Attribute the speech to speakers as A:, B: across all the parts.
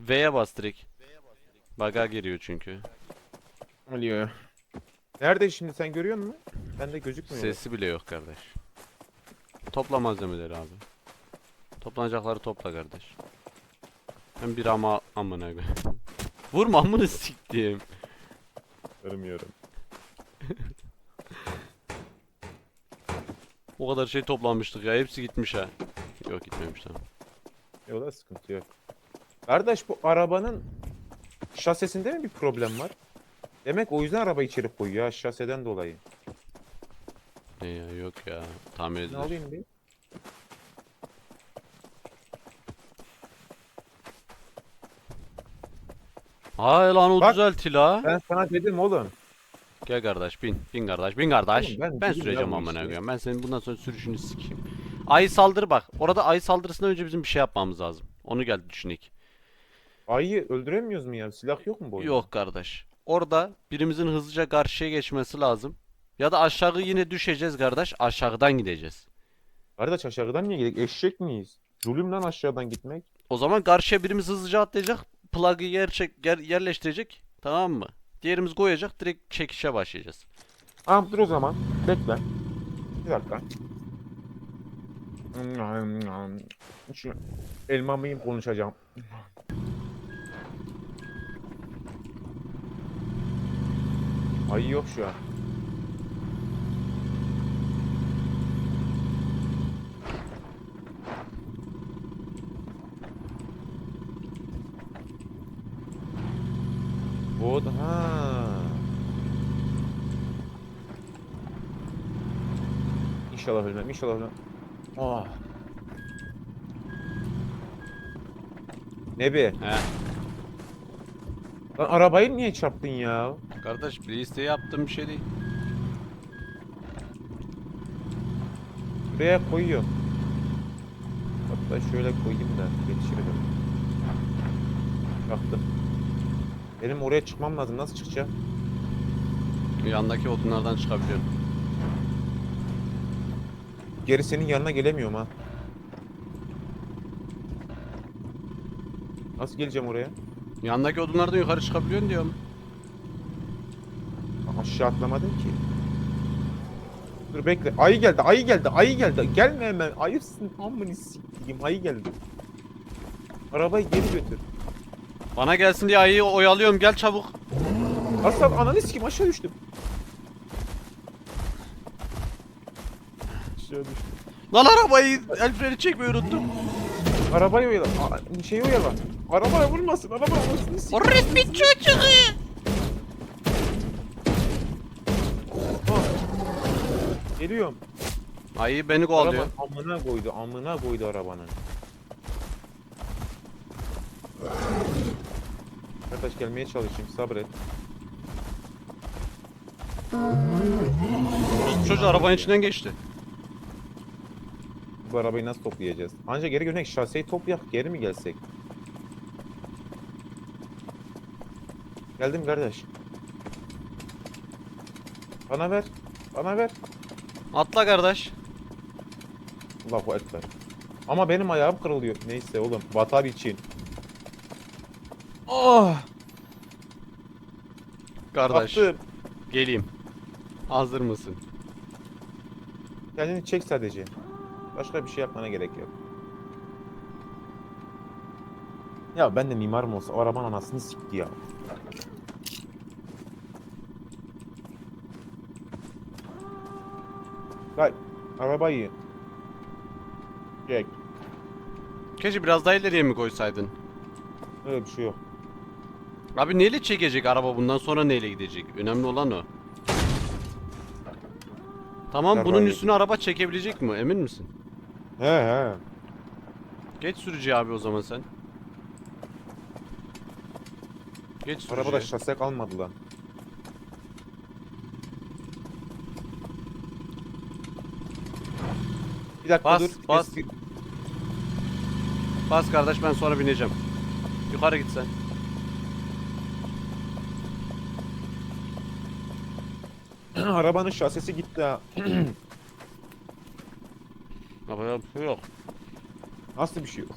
A: V'ye bas direkt. Baga giriyor çünkü.
B: Alıyor. Nerede şimdi sen görüyor musun? Bende gözükmüyor.
A: Sesi bile yok kardeş. Topla malzemeleri abi. Toplanacakları topla kardeş. Ben bir ama amına koyayım. Vurma amını siktim.
B: Görmüyorum.
A: O kadar şey toplanmıştık ya. Hepsi gitmiş ha. Yok gitmemiş tamam.
B: Yok da sıkıntı yok. Kardeş bu arabanın şasesinde mi bir problem var? Demek o yüzden araba içeri koyuyor ha şaseden dolayı.
A: Ne ya yok ya. Tamir
B: Ne
A: edilir.
B: alayım bir?
A: Hay lan o
B: Bak,
A: düzelti la.
B: Ben sana dedim oğlum.
A: Gel kardeş bin. Bin kardeş. Bin kardeş.
B: Oğlum
A: ben
B: ben değilim
A: süreceğim
B: ya bu
A: amına
B: işi.
A: koyayım. Ben senin bundan sonra sürüşünü sikeyim. Ayı saldır bak. Orada ayı saldırısından önce bizim bir şey yapmamız lazım. Onu gel düşünek.
B: Ayıyı öldüremiyoruz mu ya? Silah yok mu bu oyunda?
A: Yok kardeş. Orada birimizin hızlıca karşıya geçmesi lazım. Ya da aşağı yine düşeceğiz kardeş. Aşağıdan gideceğiz.
B: Kardeş aşağıdan niye gidelim? Eşek miyiz? Zulüm lan aşağıdan gitmek.
A: O zaman karşıya birimiz hızlıca atlayacak. Plug'ı yer çek, yer, yerleştirecek. Tamam mı? Diğerimiz koyacak. Direkt çekişe başlayacağız.
B: Tamam dur o zaman. Bekle. Bir dakika. Şu elmamı yiyeyim konuşacağım. Ayı yok şu an. O da ha. İnşallah ölmem, inşallah ölmem. Ah. Nebi,
A: He.
B: lan arabayı niye çarptın ya?
A: Kardeş bir isteği yaptığım bir şey değil.
B: Buraya koyuyorum. Hatta şöyle koyayım da yetişirim. Yaptım. Benim oraya çıkmam lazım. Nasıl çıkacağım?
A: Yandaki odunlardan çıkabiliyorum.
B: Geri senin yanına gelemiyorum ha. Nasıl geleceğim oraya?
A: Yandaki odunlardan yukarı çıkabiliyorsun diyorum.
B: Aşağı atlamadım ki. Dur bekle. Ayı geldi, ayı geldi, ayı geldi. Gelme hemen. Ayırsın. Amını sikeyim. Ayı geldi. Arabayı geri götür.
A: Bana gelsin diye ayıyı oyalıyorum gel çabuk.
B: Aslan ananı sikeyim aşağı düştüm. Aşağı düştüm.
A: Lan arabayı el freni çekmeyi unuttum.
B: Arabayı oyala. Şeyi oyala. Arabaya vurmasın. Araba anasını sikeyim.
A: O resmi çocuğu.
B: Geliyorum.
A: Ayı beni kovalıyor.
B: Araba amına koydu. Amına koydu arabanın. Arkadaş gelmeye çalışayım. Sabret.
A: Çocuğu arabanın içinden geçti.
B: Bu arabayı nasıl toplayacağız? Anca geri dönek şaseyi toplayak. Geri mi gelsek? Geldim kardeş. Bana ver. Bana ver.
A: Atla kardeş.
B: Allahu Ekber. Ama benim ayağım kırılıyor. Neyse oğlum. Vatan için. Oh!
A: Kardeş.
B: Attım.
A: Geleyim. Hazır mısın?
B: Kendini çek sadece. Başka bir şey yapmana gerek yok. Ya ben de mimarım olsa o arabanın anasını sikti ya. Gel. Arabayı. Çek.
A: Keşke biraz daha ileriye mi koysaydın?
B: Öyle bir şey yok.
A: Abi neyle çekecek araba bundan sonra neyle gidecek? Önemli olan o. Tamam bunun
B: Arabayı-
A: üstüne araba çekebilecek mi? Emin misin?
B: He he.
A: Geç sürücüye abi o zaman sen. Geç sürücüye.
B: Arabada şase kalmadı lan. Bir dakika
A: Bas,
B: dur.
A: bas.
B: Eski-
A: Bas kardeş ben sonra bineceğim. Yukarı git sen.
B: Arabanın şasesi gitti ha.
A: Yapacak bir şey yok.
B: Nasıl bir şey yok?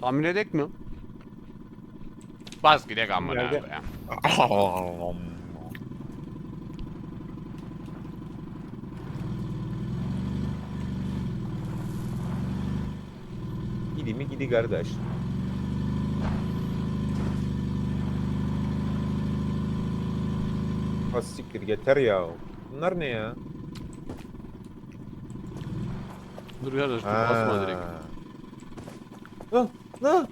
A: Tahmin edek mi? Bas gidek amına
B: Nerede?
A: koyayım.
B: Gidi kardeş. Ha siktir yeter ya. Bunlar ne ya?
A: Dur kardeş dur basma direkt.
B: Lan lan.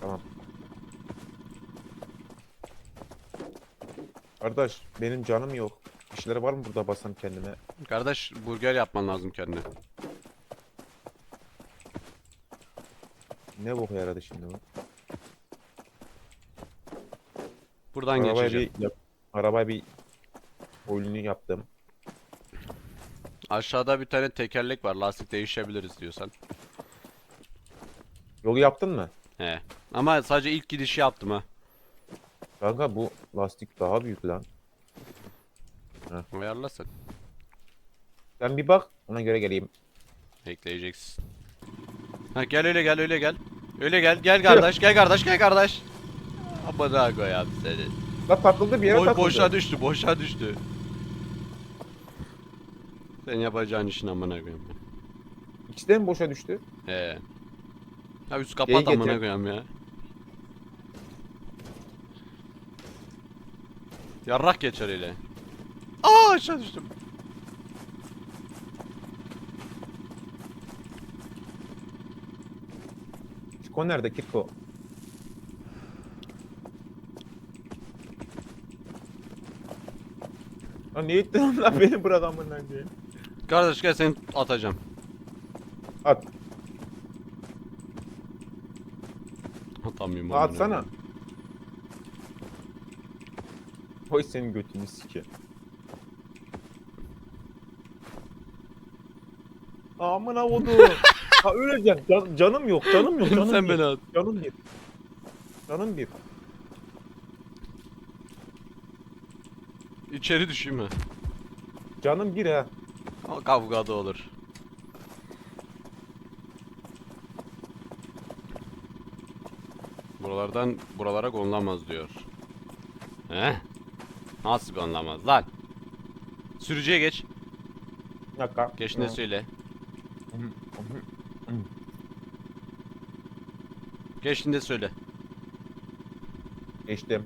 B: Tamam. Kardeş benim canım yok. Şeyler var mı burada basam kendime?
A: Kardeş burger yapman lazım kendine.
B: Ne boku yaradı şimdi bu?
A: Buradan
B: Arabaya
A: geçeceğim.
B: bir yap, arabaya bir oyununu yaptım.
A: Aşağıda bir tane tekerlek var. Lastik değişebiliriz diyorsan.
B: Yolu yaptın mı?
A: He. Ama sadece ilk gidişi yaptım ha.
B: Kanka bu lastik daha büyük lan.
A: Ayarlasak.
B: Sen bir bak ona göre geleyim.
A: Ekleyeceksin. Ha gel öyle gel öyle gel. Öyle gel gel kardeş gel kardeş gel kardeş. Amına koyayım seni.
B: La takıldı bir yere
A: Boy,
B: takıldı.
A: boşa düştü boşa düştü. Sen yapacağın işin amına koyayım.
B: İkisi de mi boşa düştü?
A: He. Ya üst kapat
B: Getir.
A: amına koyayım ya. Yarrak geçer öyle. Aa aşağı düştüm.
B: Kirko nerede Kirko? Lan niye ittin lan beni bırak amına diye.
A: Kardeş gel seni atacağım.
B: At.
A: Atamıyorum
B: Atsana. Koy senin götünü sike. Amına kodu. Ha öleceğim. Can- canım yok, canım yok, canım
A: Sen
B: bir.
A: beni at.
B: Canım bir. Canım bir.
A: İçeri düşeyim mi?
B: Canım bir ha.
A: Ama kavga da olur. Buralardan buralara konulamaz diyor. He? Nasıl konulamaz lan? Sürücüye geç.
B: Bir dakika.
A: Geç ne söyle. Geçtiğinde söyle.
B: Geçtim.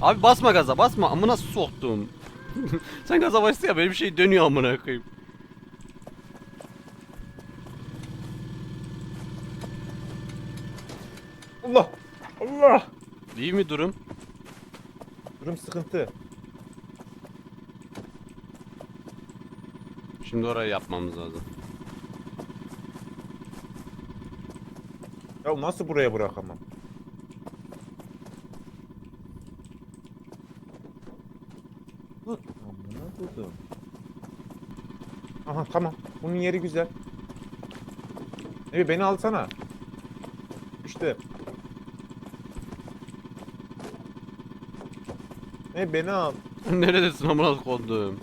A: Abi basma gaza basma amına soktum. Sen gaza bastı ya benim şey dönüyor amına koyayım.
B: Allah! Allah!
A: İyi mi durum?
B: Durum sıkıntı.
A: Şimdi orayı yapmamız lazım.
B: Ya nasıl buraya bırakamam? Hı, Amına koydum. Aha tamam. Bunun yeri güzel. Ebi beni alsana. İşte. E beni al.
A: Neredesin amına koydum?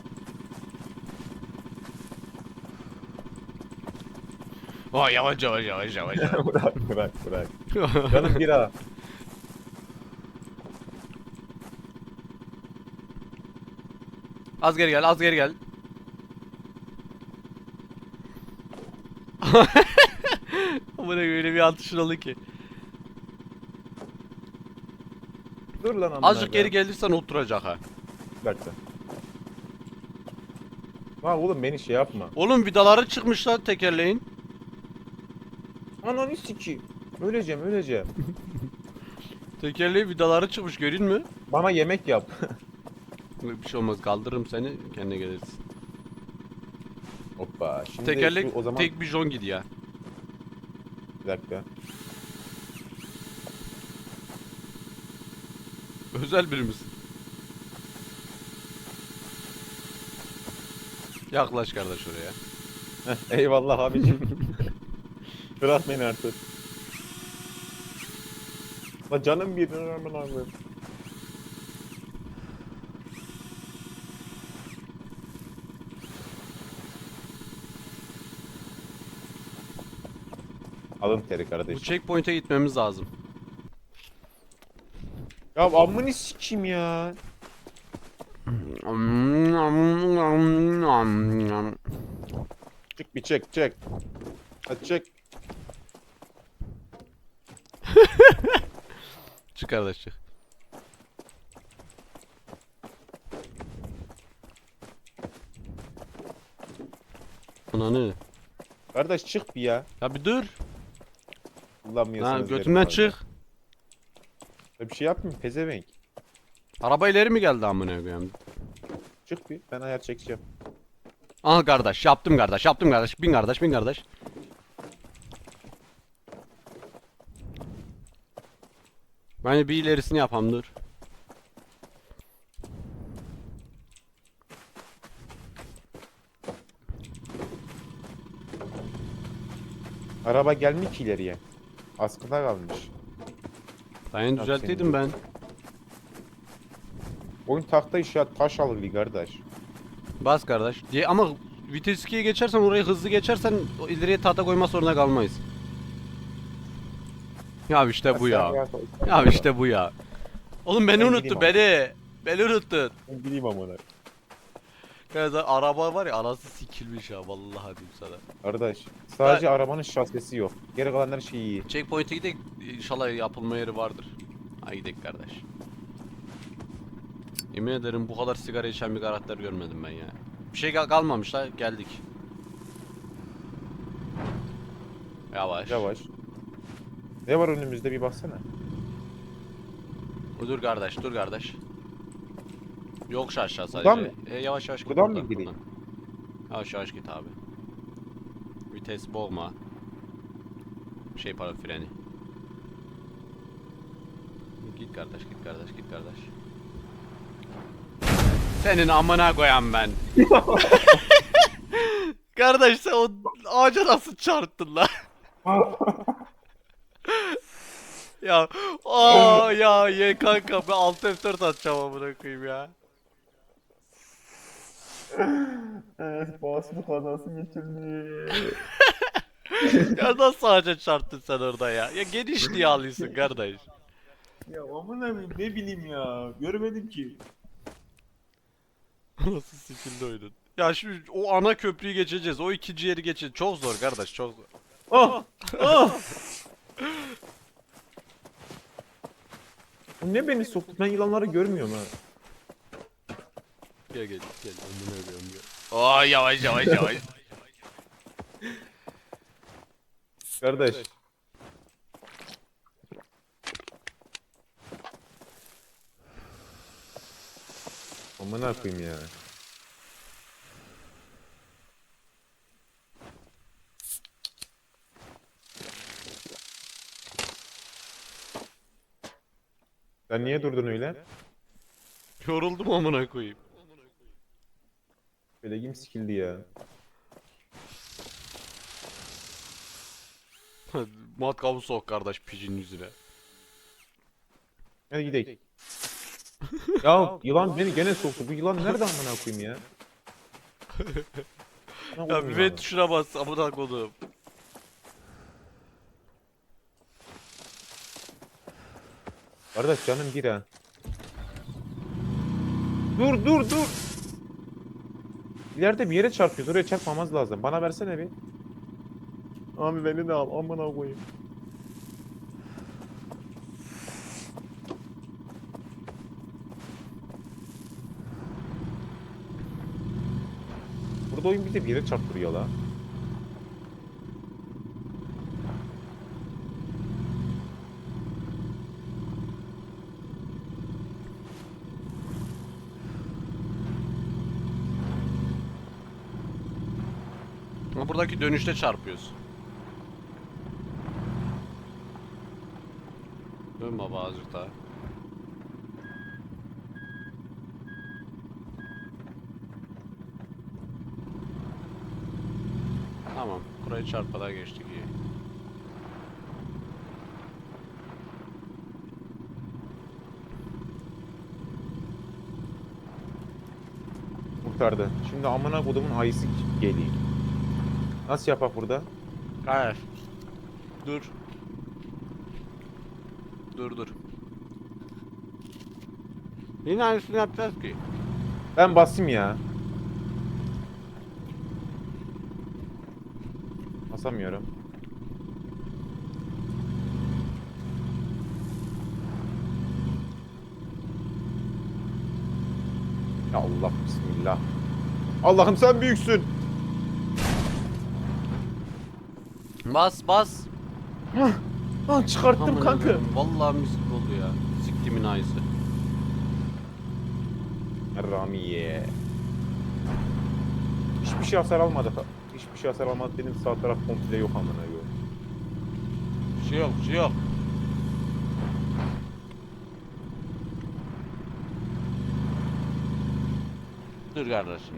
A: Vay yavaş yavaş yavaş yavaş.
B: bırak bırak bırak. Canım bir ha.
A: az geri gel az geri gel. Amına öyle bir atışın oldu ki.
B: Dur lan amına
A: Azıcık geri gelirsen oturacak ha.
B: Bir dakika. Ha oğlum beni şey yapma.
A: Oğlum vidaları çıkmış lan tekerleğin.
B: Ananı sikeyim. Öleceğim öleceğim.
A: Tekerleğin vidaları çıkmış görün mü?
B: Bana yemek yap.
A: Bir şey olmaz kaldırırım seni kendine gelirsin.
B: Hoppa. Şimdi
A: Tekerlek
B: şu o zaman
A: tek bir jon gidiyor.
B: bir dakika.
A: Özel birimiz. Yaklaş kardeş oraya.
B: Heh, eyvallah abicim. Bırak beni artık. La canım bir aman abi. Alın teri
A: Bu
B: kardeş.
A: checkpoint'e gitmemiz lazım.
B: Ya amını sikeyim ya. Çık bir çek çek. Hadi çek.
A: Çık kardeş çık. Ananı.
B: Kardeş çık bir ya.
A: Ya bir dur.
B: Kullanmıyorsunuz.
A: Ha,
B: derim
A: götümden çık.
B: Ya Bir şey yapmayayım pezevenk.
A: Araba ileri mi geldi amına koyayım?
B: Çık bir ben ayar çekeceğim.
A: Aha kardeş yaptım kardeş yaptım kardeş bin kardeş bin kardeş. Ben bir ilerisini yapam dur.
B: Araba gelmiş ki ileriye. Askıda kalmış. Yap
A: düzelttiydim ben.
B: Oyun tahta iş ya taş alır kardeş.
A: Bas kardeş. Diye ama vites 2'ye geçersen orayı hızlı geçersen ileriye tahta koyma zorunda kalmayız. Ya işte bu ya. Ya işte bu ya. Oğlum beni
B: Ben
A: unuttu
B: gideyim
A: beni. Beni unuttun.
B: Ben gideyim amına.
A: Ya araba var ya anası sikilmiş ya vallahi diyeyim sana.
B: Kardeş sadece arabanın şasisi yok. Geri kalan her şey iyi.
A: Checkpoint'e gidelim inşallah yapılma yeri vardır. Hadi gidelim kardeş. Yemin ederim bu kadar sigara içen bir karakter görmedim ben ya. Bir şey kal- kalmamış la geldik. Yavaş.
B: Yavaş. Ne var önümüzde bir baksana.
A: Dur kardeş dur kardeş. Yok aşağı
B: Buradan
A: sadece. E, yavaş yavaş git.
B: Buradan mı gireyim?
A: Yavaş yavaş git abi. Vites boğma. Şey para freni. Git kardeş git kardeş git kardeş. Senin amına koyan ben. kardeş sen o ağaca nasıl çarptın lan? ya aa ya ye kanka ben alt F4 atacağım amına koyayım ya.
B: Basma kazası geçirdi.
A: ya nasıl ağaca çarptın sen orada ya? Ya geniş diye alıyorsun kardeş.
C: Ya aman abi ne bileyim ya. Görmedim ki.
A: Nasıl sikildi oyunun? Ya şu o ana köprüyü geçeceğiz. O ikinci yeri geçeceğiz. Çok zor kardeş çok zor.
B: Ah! Ah! Bu ne beni soktu? Ben yılanları görmüyorum ha.
A: Gel gel gel. Amına koyayım gel. Aa yavaş yavaş yavaş.
B: Kardeş. Amına koyayım ya. Sen niye durdun öyle?
A: Yoruldum amına koyayım.
B: Belegim sikildi ya.
A: Matkabı sok kardeş picin yüzüne.
B: Hadi gidelim. ya yılan beni gene soktu. Bu yılan nerede amına koyayım ya?
A: Ya bir tuşuna bas amına koyduğum.
B: Kardeş canım gir ha. Dur dur dur. İleride bir yere çarpıyoruz. Oraya çarpmamaz lazım. Bana versene bir.
C: Abi beni de al amına koyayım.
B: Burada oyun bize bir yere çarptırıyor la.
A: Buradaki dönüşte çarpıyoruz. Dön baba azıcık daha. Tamam. Burayı çarpmadan geçtik iyi.
B: Kurtardı. Şimdi amına kodumun ayısı geliyor. Nasıl yapak burada?
A: Hayır. Dur. Dur dur. Yine aynısını yapacağız ki.
B: Ben basayım ya. Basamıyorum. Ya Allah bismillah. Allah'ım sen büyüksün.
A: Bas bas.
B: Lan çıkarttım
A: Aman
B: kanka.
A: Allah'ım, Vallahi mis gibi oldu ya. Siktimin ayısı.
B: Ramiye. Hiçbir şey hasar almadı. Hiçbir şey hasar almadı dedim sağ taraf komple yok amına koyayım.
A: Bir şey yok, bir şey yok. Dur kardeşim.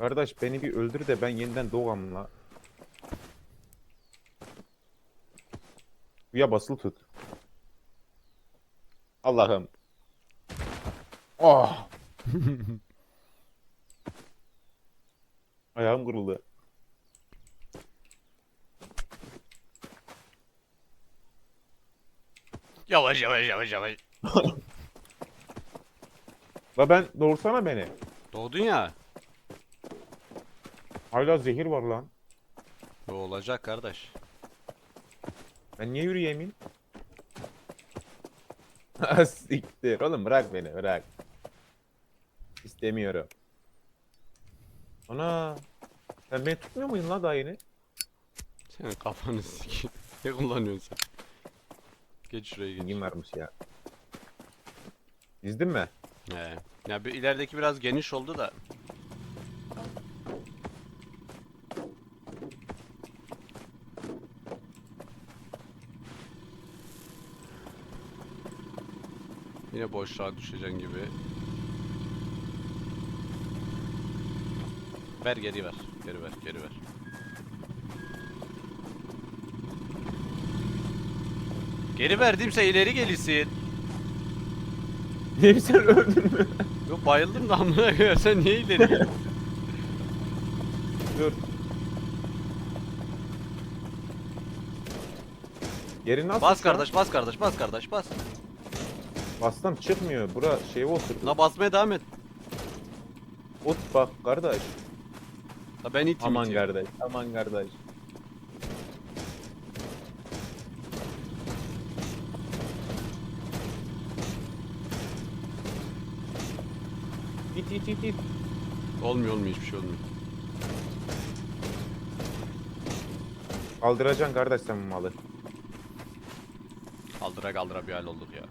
B: Kardeş beni bir öldür de ben yeniden doğam la. Ya basılı tut. Allah'ım. Oh. Ayağım kırıldı.
A: Yavaş yavaş yavaş yavaş.
B: La ben doğursana beni.
A: Doğdun ya.
B: Hala zehir var lan.
A: Bu olacak kardeş.
B: Ben niye yürüyemeyim? Siktir. Oğlum bırak beni bırak. İstemiyorum. Ana. Sen beni tutmuyor muydun la daha yeni?
A: Senin kafanı sikeyim. Ne kullanıyorsun sen? Geç şuraya geç.
B: İlgin varmış ya. Dizdin mi?
A: He. Ya bir ilerideki biraz geniş oldu da. Yine boşluğa düşeceksin gibi. Ver geri ver. Geri ver, geri ver. Geri verdiğimse ileri gelirsin.
B: Ne sen öldün mü?
A: Yok bayıldım da amına koyayım sen niye ileri geliyorsun?
B: Dur. Geri nasıl
A: Bas kardeş, bas kardeş, bas kardeş, bas.
B: Bastım çıkmıyor. Bura şeye oturdu.
A: La basmaya devam et.
B: Ot bak kardeş.
A: La ben iteyim
B: Aman
A: iteyim.
B: kardeş. Aman kardeş. İt it it it.
A: Olmuyor olmuyor hiçbir şey olmuyor.
B: Kaldıracaksın kardeş sen bu malı.
A: Kaldıra kaldıra bir hal olduk ya.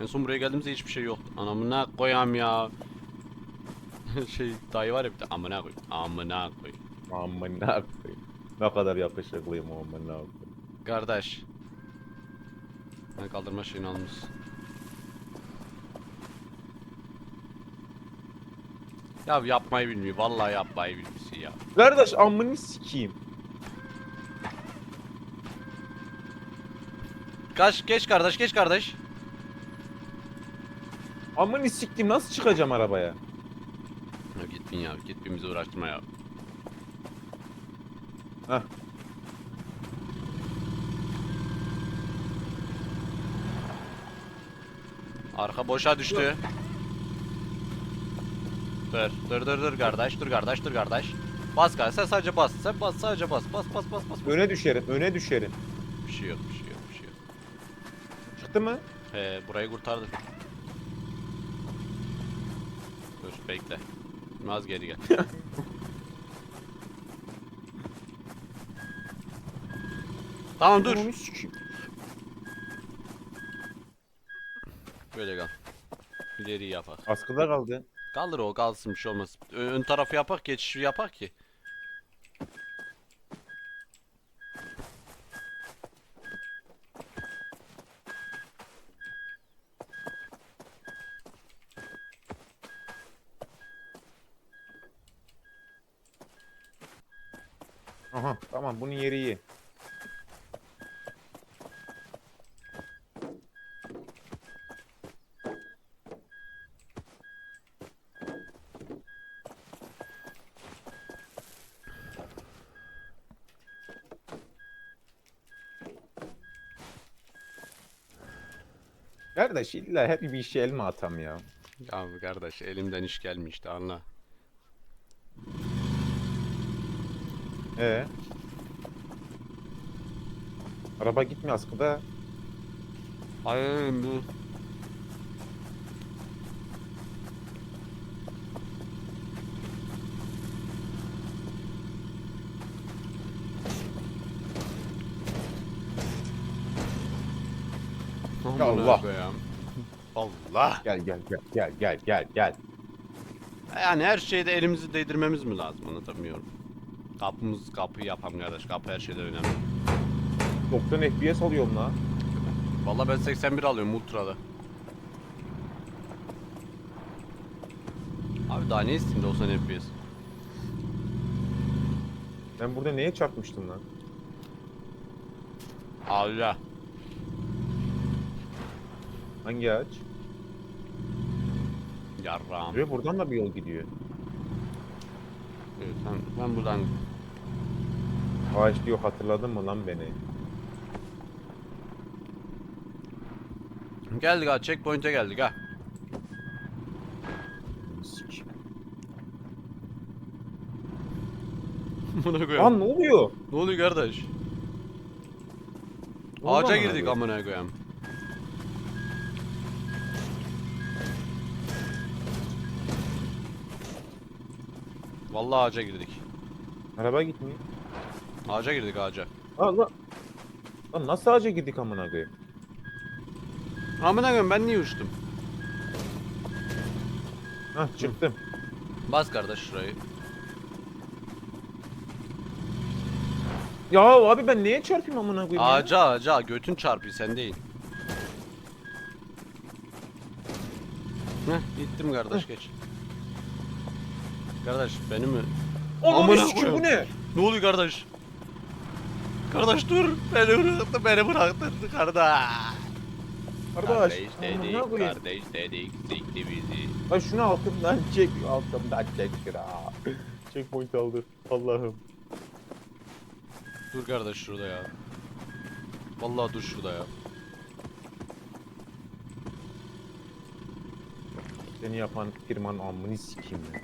A: En son buraya geldiğimizde hiçbir şey yoktu. Anamına koyam ya. şey dayı var ya bir de amına koy. Amına koy.
B: Ne yapayım. Ne kadar yakışıklıyım ne yapayım.
A: Kardeş. Ben kaldırma şeyini almış. Ya yapmayı bilmiyor. Vallahi yapmayı bilmiyor ya.
B: Kardeş amını sikeyim.
A: Kaç geç kardeş geç kardeş.
B: Amını siktim nasıl çıkacağım arabaya?
A: Ya git bin ya git bin bizi uğraştırma ya.
B: Heh.
A: Arka boşa düştü. Dur, dur, dur, dur kardeş, dur kardeş, dur kardeş. Bas kardeş, sen sadece bas, sen bas, sadece bas, bas, bas, bas, bas.
B: Öne düşerim öne düşerim.
A: Bir şey yok, bir şey yok, bir şey yok.
B: Çıktı mı?
A: He, burayı kurtardık. Dur, bekle. Az geri gel. tamam dur.
B: Sikeyim.
A: Böyle kal. İleri yapak.
B: Askıda kaldı.
A: Kaldır o kalsın bir şey olmaz. Ö- Ön tarafı yapak, geçişi yapak ki.
B: Aha tamam bunun yeri iyi. Kardeş illa hep bir işe elma atam ya.
A: Ya kardeş elimden iş gelmişti anla.
B: Ee. Araba gitmiyor askıda.
A: Ay bu.
B: Ya Allah.
A: Allah.
B: Gel gel gel gel gel gel gel.
A: Yani her şeyde elimizi değdirmemiz mi lazım anlatamıyorum. Kapımız kapı yapam kardeş. Kapı her şeyden önemli.
B: 90 FPS alıyorum la.
A: Vallahi ben 81 alıyorum ultra'da. Abi daha ne isteyeyim 90 FPS?
B: Ben burada neye çarpmıştım lan?
A: Allah.
B: Hangi ağaç?
A: Yarrağım.
B: Buraya buradan da bir yol gidiyor.
A: Evet, ben, ben buradan
B: Ağaç diyor hatırladın mı lan beni?
A: geldik ha checkpoint'e geldik ha. Buna koyayım.
B: Lan ne oluyor?
A: Ne oluyor kardeş? Ağaca girdik amına koyayım. Vallahi ağaca girdik.
B: Araba gitmiyor.
A: Ağaca girdik ağaca.
B: Aa lan. Lan nasıl ağaca girdik amına koyayım?
A: Amına koyayım ben niye uçtum?
B: Hah çıktım.
A: Bas kardeş şurayı.
B: Ya abi ben neye çarpayım amına koyayım ya?
A: Ağaca ağaca götün çarpıyor sen değil. Heh gittim kardeş geç. Kardeş beni mi?
B: Ananı
A: Amına
B: sikim bu
A: koyayım.
B: ne?
A: Ne oluyor kardeş? Kardeş dur. Beni bıraktı, beni bıraktı kardeş.
B: Kardeş.
A: dedik,
B: amına koyayım.
A: kardeş dedik, sikti bizi.
B: Ay şunu altımdan çek. Altımdan çek şura. Checkpoint aldı. Allah'ım.
A: Dur kardeş şurada ya. Vallahi dur şurada ya.
B: Seni yapan firmanın amını sikeyim ya.